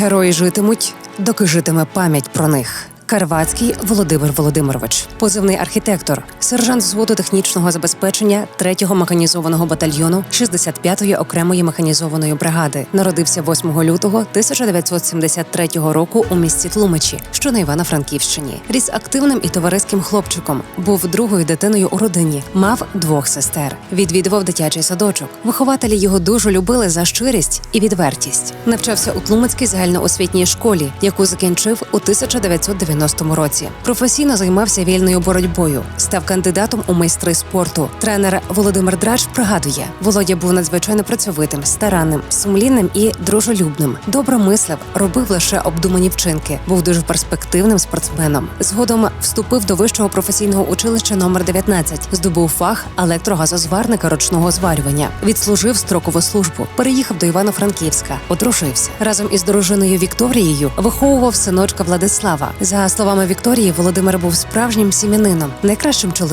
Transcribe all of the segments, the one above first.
Герої житимуть, доки житиме пам'ять про них. Карвацький Володимир Володимирович, позивний архітектор, сержант взводу технічного забезпечення 3-го механізованого батальйону 65-ї окремої механізованої бригади. Народився 8 лютого 1973 року у місті Тлумачі, що на Івано-Франківщині. Ріс активним і товариським хлопчиком. Був другою дитиною у родині, мав двох сестер. Відвідував дитячий садочок. Вихователі його дуже любили за щирість і відвертість. Навчався у Тлумацькій загальноосвітній школі, яку закінчив у 1990 році. Професійно займався вільною боротьбою, став кандидатом у майстри спорту. Тренер Володимир Драч пригадує, Володя був надзвичайно працьовитим, старанним, сумлінним і дружелюбним. Добре мислив, робив лише обдумані вчинки. Був дуже перспективним спортсменом. Згодом вступив до вищого професійного училища номер 19, здобув фах електрогазозварника ручного зварювання. Відслужив строкову службу, переїхав до Івано-Франківська, одружився разом із дружиною Вікторією. Виховував синочка Владислава. За словами Вікторії, Володимир був справжнім сім'янином, найкращим чоловіком,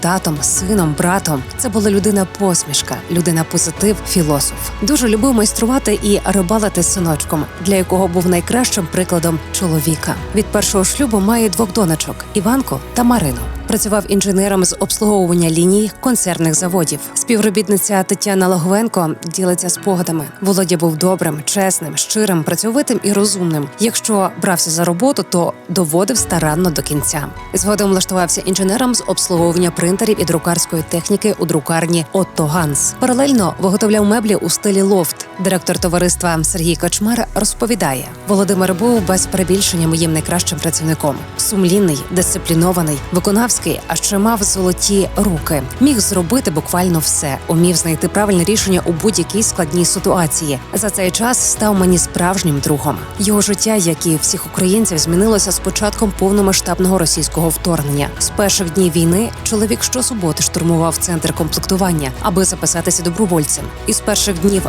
татом, сином, братом. Це була людина посмішка, людина позитив, філософ. Дуже любив майструвати і рибалити синочком, для якого був найкращим прикладом чоловіка. Від першого шлюбу має двох донечок Іванку та Марину. Працював інженером з обслуговування ліній концерних заводів. Співробітниця Тетяна Логвенко ділиться спогадами. Володя був добрим, чесним, щирим, працьовитим і розумним. Якщо брався за роботу, то доводив старанно до кінця. Згодом влаштувався інженером з обслуговування принтерів і друкарської техніки у друкарні Отто Ганс. Паралельно виготовляв меблі у стилі лофт. Директор товариства Сергій Кочмар розповідає: Володимир був без перебільшення моїм найкращим працівником. Сумлінний, дисциплінований, виконавський, а ще мав золоті руки. Міг зробити буквально все, умів знайти правильне рішення у будь-якій складній ситуації. За цей час став мені справжнім другом. Його життя, як і всіх українців, змінилося з початком повномасштабного російського вторгнення. З перших днів війни чоловік щосуботи штурмував центр комплектування, аби записатися добровольцем. І з перших днів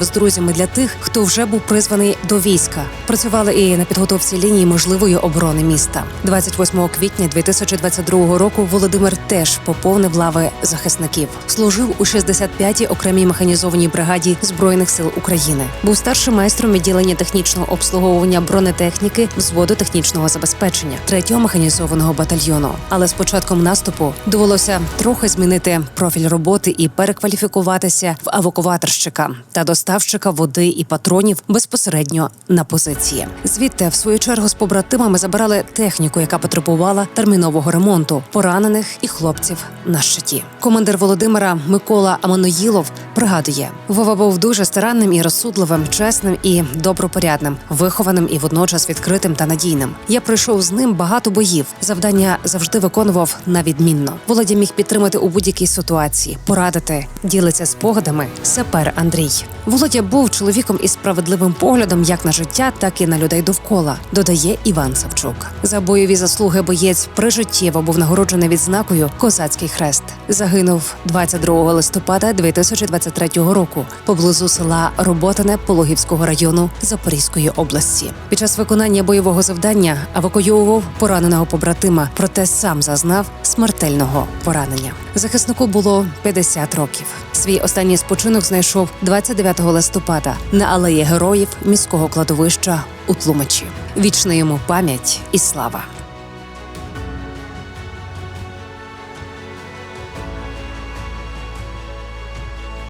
волонтерів з друзями для тих, хто вже був призваний до війська. Працювали і на підготовці лінії можливої оборони міста. 28 квітня 2022 року Володимир теж поповнив лави захисників. Служив у 65-й окремій механізованій бригаді збройних сил України. Був старшим майстром відділення технічного обслуговування бронетехніки взводу технічного забезпечення 3-го механізованого батальйону. Але з початком наступу довелося трохи змінити профіль роботи і перекваліфікуватися в евакуаторщика та доставщика води і патронів безпосередньо на позиції. Звідти, в свою чергу, з побратимами забирали техніку, яка потребувала термінового ремонту, поранених і хлопців на щиті. Командир Володимира Микола Аманоїлов пригадує, Вова був дуже старанним і розсудливим, чесним і добропорядним, вихованим і водночас відкритим та надійним. Я пройшов з ним багато боїв. Завдання завжди виконував на відмінно. Володя міг підтримати у будь-якій ситуації, порадити, ділиться спогадами. Сапер Андрій. Володя був чоловіком із справедливим поглядом як на життя, так і на людей довкола. Додає Іван Савчук. За бойові заслуги боєць прижиттєво був нагороджений відзнакою Козацький хрест. Загинув 22 листопада 2023 року поблизу села Роботине Пологівського району Запорізької області. Під час виконання бойового завдання евакуйовував пораненого побратима, проте сам зазнав смертельного поранення. Захиснику було 50 років. Свій останній спочинок знайшов 29 листопада на алеї героїв міського кладовища у Тлумачі. Вічна йому пам'ять і слава.